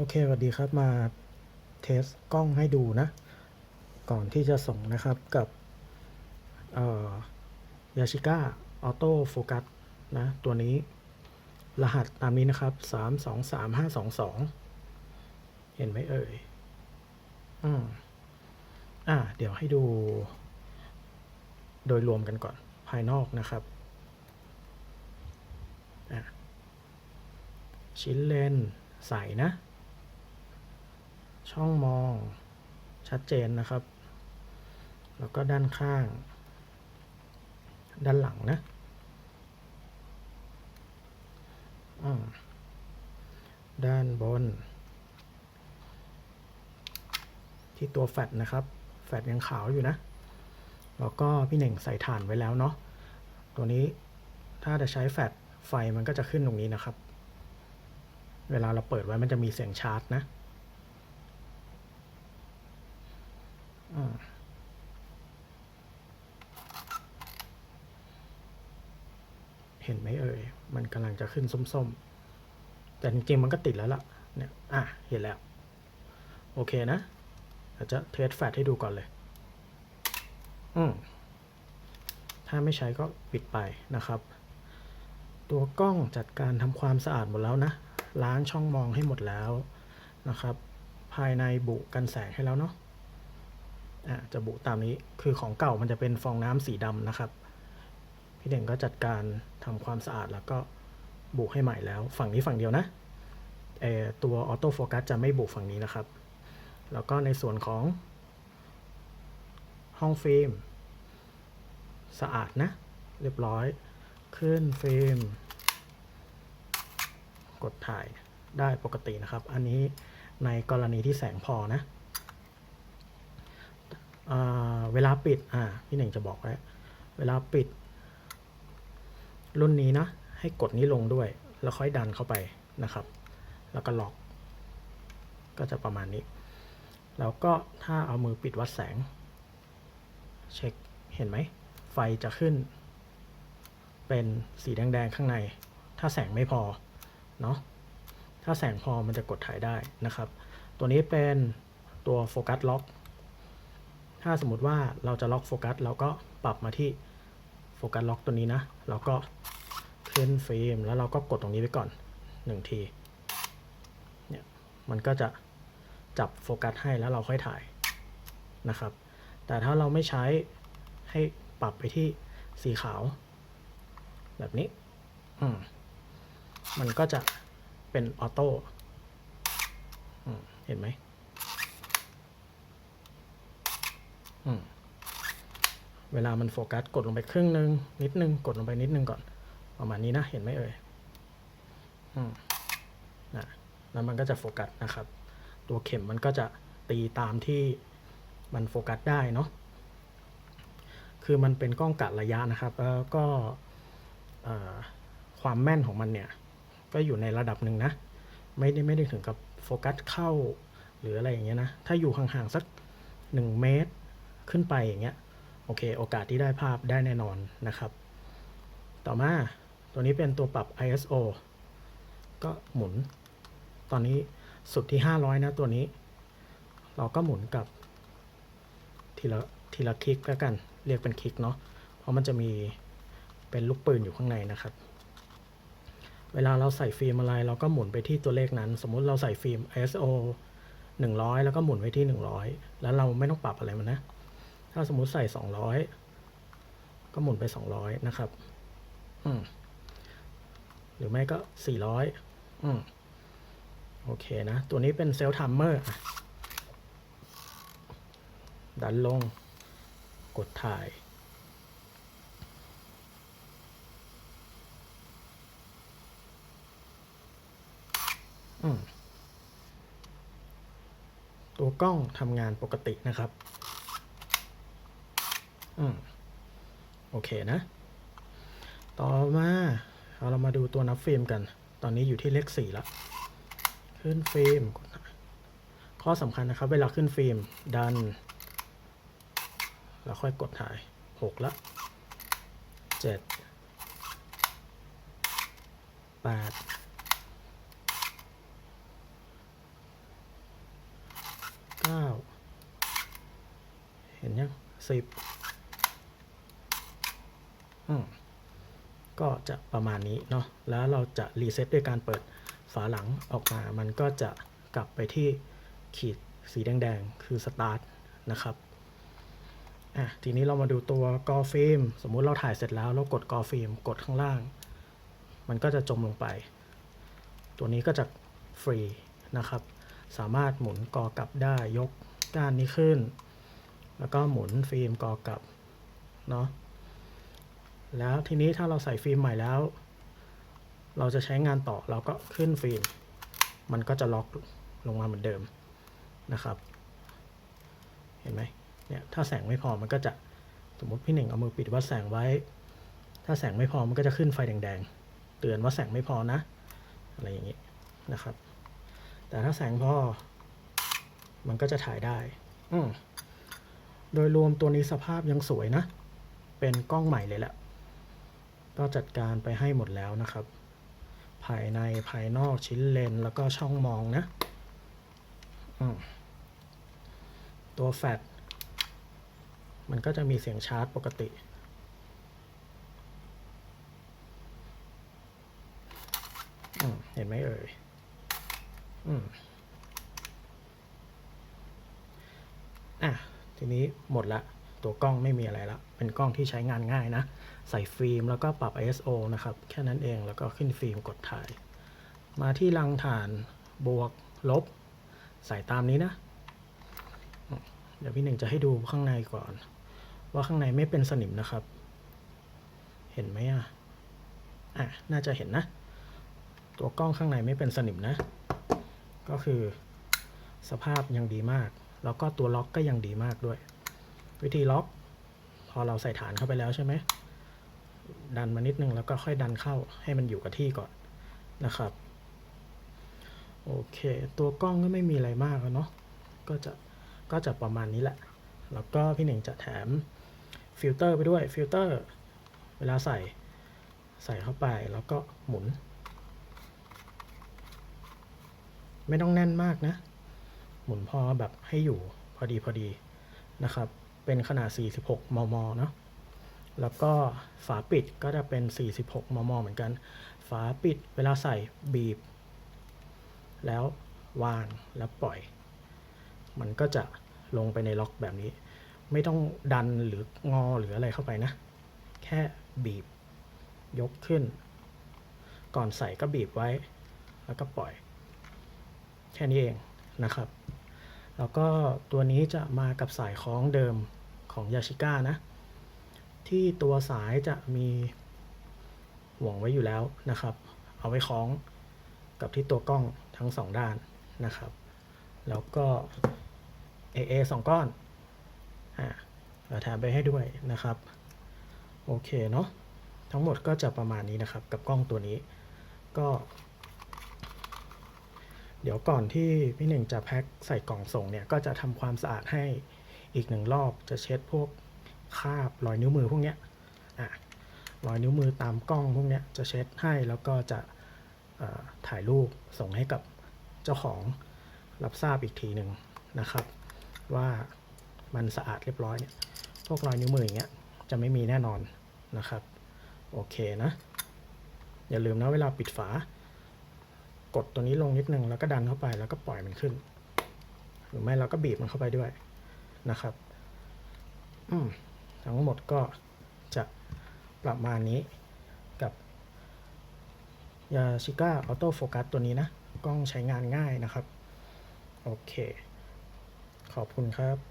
โอเคสวัสดีครับมาเทสกล้องให้ดูนะ ก่อนที่จะส่งนะครับกับยาชิก้าออโต้โฟกัสนะ ตัวนี้รหัสตามนี้นะครับ3 2 3 5 2 2เห็นไหมเอ่ยอืมอ่า เดี๋ยวให้ดู โดยรวมกันก่อนภายนอกนะครับ ชิ้นเลนส์ใสนะ ช่องมองชัดเจนนะครับ แล้วก็ด้านข้าง ด้านหลังนะด้านบน ที่ตัวแฟตนะครับ แฟตยังขาวอยู่นะ แล้วก็พี่เหน่งใส่ถ่านไว้แล้วเนาะตัวนี้ถ้าจะใช้แฟตไฟมันก็จะขึ้นตรงนี้นะครับ เวลาเราเปิดไว้มันจะมีเสียงชาร์จนะ อ่า เห็นไหมเอ่ย มันกำลังจะขึ้นส้มๆ แต่จริงๆ มันก็ติดแล้วล่ะ เนี่ย อะ เห็นแล้ว โอเคนะเราจะเทสแฟลชให้ดูก่อนเลย อืม ถ้าไม่ใช้ก็ปิดไปนะครับ ตัวกล้องจัดการทำความสะอาดหมดแล้วนะ ล้างช่องมองให้หมดแล้วนะครับ ภายในบุกันแสงให้แล้วเนาะ จะบุตามนี้คือของเก่ามันจะเป็นฟองน้ำสีดำนะครับ พี่เด่งก็จัดการทำความสะอาดแล้วก็บุให้ใหม่แล้ว ฝั่งนี้ฝั่งเดียวนะตัวออโต้โฟกัสจะไม่บุฝั่งนี้นะครับ แล้วก็ในส่วนของ ห้องฟิล์มสะอาดนะ เรียบร้อยขึ้นฟิล์มกดถ่ายได้ปกตินะครับ อันนี้ในกรณีที่แสงพอนะ เวลาปิดอ่าพี่หนึ่งจะบอกไว้เวลาปิด รุ่นนี้นะ ให้กดนี้ลงด้วย แล้วค่อยดันเข้าไปนะครับ แล้วก็ล็อก ก็จะประมาณนี้ แล้วก็ถ้าเอามือปิดวัดแสง เช็คเห็นไหม ไฟจะขึ้น เป็นสีแดงๆข้างใน ถ้าแสงไม่พอเนาะถ้าแสงพอมันจะกดถ่ายได้นะครับ ตัวนี้เป็นตัวโฟกัสล็อก ถ้าสมมติว่าเราจะล็อกโฟกัสเราก็ปรับมาที่โฟกัสล็อกตัวนี้นะ แล้วก็ขึ้นเฟิล์มแล้วเราก็กดตรงนี้ไปก่อนหนึ่งทีเนี่ยมันก็จะจับโฟกัสให้แล้วเราค่อยถ่ายนะครับ แต่ถ้าเราไม่ใช้ให้ปรับไปที่สีขาว แบบนี้อืมมันก็จะเป็นออโต้เห็นไหม อืม เวลามันโฟกัสกดลงไปครึ่งหนึ่งนิดนึง กดลงไปนิดนึงก่อน ประมาณนี้นะ เห็นไหมเอ่ยอืมนะแล้วมันก็จะโฟกัสนะครับ ตัวเข็มมันก็จะตีตามที่มันโฟกัสได้เนาะคือมันเป็นกล้องกัดระยะนะครับ แล้วก็ความแม่นของมันเนี่ย ก็อยู่ในระดับหนึ่งนะ ไม่ได้ไม่ได้ถึงกับโฟกัสเข้า หรืออะไรอย่างเงี้ยนะ ถ้าอยู่ห่างๆสักหนึ่งเมตร ขึ้นไปอย่างเงี้ยโอเค โอกาสที่ได้ภาพได้แน่นอนนะครับ ต่อมาตัวนี้เป็นตัวปรับ ISO ก็หมุน ตอนนี้สุดที่ 500 นะตัวนี้ เราก็หมุนกับทีละทีละคลิกแล้วกัน เรียกเป็นคลิกเนาะเพราะมันจะมีเป็นลูกปืนอยู่ข้างในนะครับ เวลาเราใส่ฟิล์มอะไร เราก็หมุนไปที่ตัวเลขนั้น สมมุติเราใส่ฟิล์ม ISO 100 แล้วก็หมุนไว้ที่ 100 แล้วเราไม่ต้องปรับอะไรมันนะ ถ้าสมมุติใส่ 200 ก็หมุนไป 200 นะครับอืมหรือไม่ก็ 400อืมโอเคนะ ตัวนี้เป็นเซลล์ทัมเมอร์ดันลง กดถ่ายอืมตัวกล้องทำงานปกตินะครับ อืมโอเคนะ ต่อมาเอาเรามาดูตัวนับฟิล์มกัน ตอนนี้อยู่ที่เลขสี่ล้วขึ้นฟิล์ม ข้อสำคัญนะครับ เวลาขึ้นฟิล์มดัน แล้วค่อยกดถ่ายหกล้วเจ็ดแปดเก้าเห็นยังสิบ ก็จะประมาณนี้เนาะแล้วเราจะรีเซ็ตด้วยการเปิดฝาหลังออกมา มันก็จะกลับไปที่ขีดสีแดงๆ คือ start นะครับอะทีนี้เรามาดูตัวกอฟิล์มสมมุติเราถ่ายเสร็จแล้วเรากดกอฟิล์มกดข้างล่าง มันก็จะจมลงไป ตัวนี้ก็จะฟรีนะครับ สามารถหมุนกอกลับได้ยกด้านนี้ขึ้น แล้วก็หมุนฟิล์มกอกลับเนาะ แล้วทีนี้ถ้าเราใส่ฟิล์มใหม่แล้ว เราจะใช้งานต่อเราก็ขึ้นฟิล์ม มันก็จะล็อกลงมาเหมือนเดิมนะครับ เห็นไหมเนี่ยถ้าแสงไม่พอมันก็จะสมมติพี่หนึ่งเอามือปิดว่าแสงไว้ ถ้าแสงไม่พอมันก็จะขึ้นไฟแดงๆ เตือนว่าแสงไม่พอนะ อะไรอย่างนี้นะครับ แต่ถ้าแสงพอ มันก็จะถ่ายได้ อืโดยรวมตัวนี้สภาพยังสวยนะ เป็นกล้องใหม่เลยแหละ ก็จัดการไปให้หมดแล้วนะครับ ภายในภายนอกชิ้นเลนแล้วก็ช่องมองนะตัวแฟลชมันก็จะมีเสียงชาร์จปกติเห็นไหมเอ่ยอะ ทีนี้หมดละ ตัวกล้องไม่มีอะไรละเป็นกล้องที่ใช้งานง่ายนะ ใส่ฟิล์มแล้วก็ปรับ ISO นะครับ แค่นั้นเองแล้วก็ขึ้นฟิล์มกดถ่าย มาที่รังฐานบวกลบ ใส่ตามนี้นะ เดี๋ยวพี่หนึ่งจะให้ดูข้างในก่อน ว่าข้างในไม่เป็นสนิมนะครับ เห็นไหมอะอะน่าจะเห็นนะ ตัวกล้องข้างในไม่เป็นสนิมนะ ก็คือสภาพยังดีมาก แล้วก็ตัวล็อกก็ยังดีมากด้วย วิธีล็อก พอเราใส่ฐานเข้าไปแล้วใช่ไหมดันมานิดนึงแล้วก็ค่อยดันเข้าให้มันอยู่กับที่ก่อนนะครับ โอเค ตัวกล้องก็ไม่มีอะไรมากเนาะก็จะก็จะประมาณนี้แหละ แล้วก็พี่หนึ่งจะแถมฟิลเตอร์ไปด้วยฟิลเตอร์ เวลาใส่ใส่เข้าไปแล้วก็หมุน ไม่ต้องแน่นมากนะ หมุนพอแบบให้อยู่พอดีพอดีนะครับ เป็นขนาด 46 มม เนาะ แล้วก็ฝาปิดก็จะเป็น 46 มม เหมือนกัน ฝาปิดเวลาใส่บีบ แล้ววางแล้วปล่อย มันก็จะลงไปในล็อกแบบนี้ ไม่ต้องดันหรืองอหรืออะไรเข้าไปนะ แค่บีบ ยกขึ้น ก่อนใส่ก็บีบไว้ แล้วก็ปล่อย แค่นี้เองนะครับแล้วก็ตัวนี้จะมากับสายคล้องเดิม ของยาชิก้านะ ที่ตัวสายจะมีห่วงไว้อยู่แล้วนะครับ เอาไว้คล้องกับที่ตัวกล้องทั้งสองด้านนะครับ แล้วก็ AA สองก้อน อ่าเราแถมไปให้ด้วยนะครับ โอเคเนาะ ทั้งหมดก็จะประมาณนี้นะครับ กับกล้องตัวนี้ ก็ เดี๋ยวก่อนที่พี่หนึ่งจะแพ็คใส่กล่องส่งเนี่ย ก็จะทำความสะอาดให้ อีกหนึ่งรอบจะเช็ดพวกคราบรอยนิ้วมือพวกเนี้ยอะรอยนิ้วมือตามกล้องพวกเนี้ยจะเช็ดให้แล้วก็จะถ่ายรูปส่งให้กับเจ้าของรับทราบอีกทีหนึ่งนะครับ ว่ามันสะอาดเรียบร้อยเนี่ยพวกรอยนิ้วมืออย่างเงี้ยจะไม่มีแน่นอนนะครับ โอเคนะ อย่าลืมนะเวลาปิดฝา กดตัวนี้ลงนิดนึงแล้วก็ดันเข้าไปแล้วก็ปล่อยมันขึ้น หรือไม่เราก็บีบมันเข้าไปด้วย นะครับทั้งหมดก็จะประมาณนี้กับยาชิก้าออโต้โฟกัสตัวนี้นะ กล้องใช้งานง่ายนะครับ โอเค ขอบคุณครับ